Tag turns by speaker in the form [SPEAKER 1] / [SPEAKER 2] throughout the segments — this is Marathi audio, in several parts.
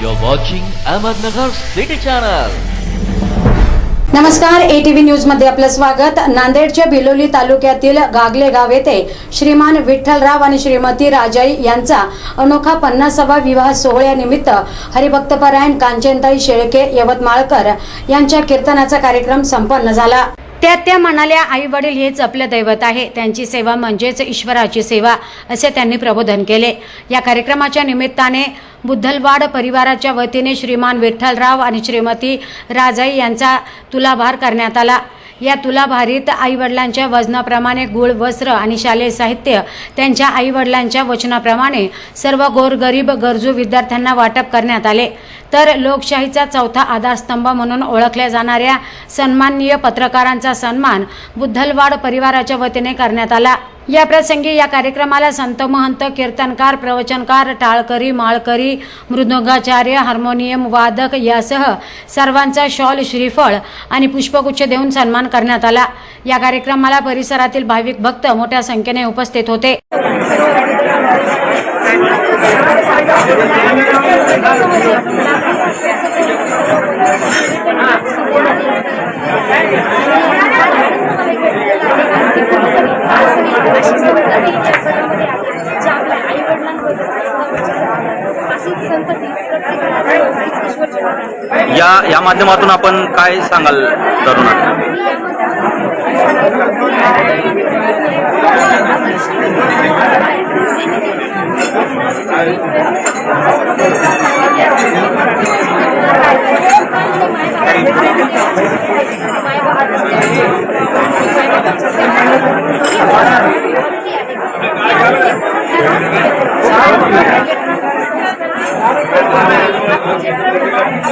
[SPEAKER 1] You're watching Ahmednagar City Channel.
[SPEAKER 2] नमस्कार एटीव्ही न्यूजमध्ये आपलं स्वागत नांदेडच्या बिलोली तालुक्यातील गागले गाव येथे श्रीमान विठ्ठलराव आणि श्रीमती राजाई यांचा अनोखा पन्नासावा विवाह सोहळ्यानिमित्त हरिभक्तपरायण कांचनताई शेळके यवतमाळकर यांच्या कीर्तनाचा कार्यक्रम संपन्न झाला त्या त्या म्हणाल्या आई वडील हेच आपलं दैवत आहे. त्यांची सेवा म्हणजेच ईश्वराची सेवा असे त्यांनी प्रबोधन केले. या कार्यक्रमाच्या निमित्ताने बुद्धलवाड परिवाराच्या वतीने श्रीमान विठ्ठलराव आणि श्रीमती राजाई यांचा तुलाभार करण्यात आला. या तुलाभारीत आईवडिलांच्या वजनाप्रमाणे गुळ वस्त्र आणि शालेय साहित्य त्यांच्या आईवडिलांच्या वचनाप्रमाणे सर्व गोरगरीब गरजू विद्यार्थ्यांना वाटप करण्यात आले. तर लोकशाहीचा चौथा आधारस्तंभ म्हणून ओळखल्या जाणाऱ्या सन्माननीय पत्रकारांचा सन्मान बुद्धलवाड परिवाराच्या वतीने करण्यात आला. या प्रसंगी या कार्यक्रमाला संत महंत कीर्तनकार प्रवचनकार टाळकरी माळकरी मृदुंगाचार्य हार्मोनियम वादक यासह सर्वांचा शॉल श्रीफळ आणि पुष्पगुच्छ देऊन सन्मान करण्यात आला. या कार्यक्रमाला परिसरातील भाविक भक्त मोठ्या संख्येने उपस्थित होते.
[SPEAKER 3] या या माध्यमातून आपण काय सांगाल तरुणांना?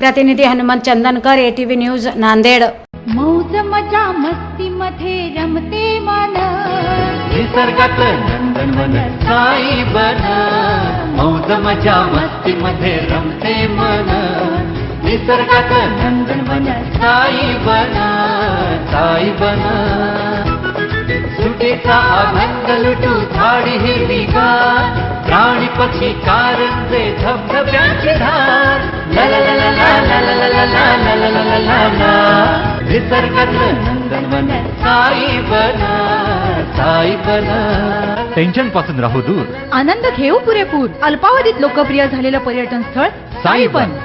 [SPEAKER 3] प्रतिनिधी हनुमंत चंदनकर एटीव्ही न्यूज नांदेड
[SPEAKER 4] मौज मजा मस्ती मध्ये रमते मन.
[SPEAKER 5] निसर्गात नंदनवन साई बन. मौज मजा मस्ती मध्ये रमते मन. निसर्गात नंदनवन साई बन. साई बन. सुटेचा आनंद लुटू झाडी पक्षी कारंजे धबधब्याची धार ला ला ला ला ला ला ला ला ला ला ला ला ला ला ला निसर्गात नंदनवन साई बन साई बन टेन्शनपासून राहू दूर
[SPEAKER 4] आनंद घेऊ पुरेपूर अल्पावधीत लोकप्रिय झालेलं पर्यटन स्थळ साईबन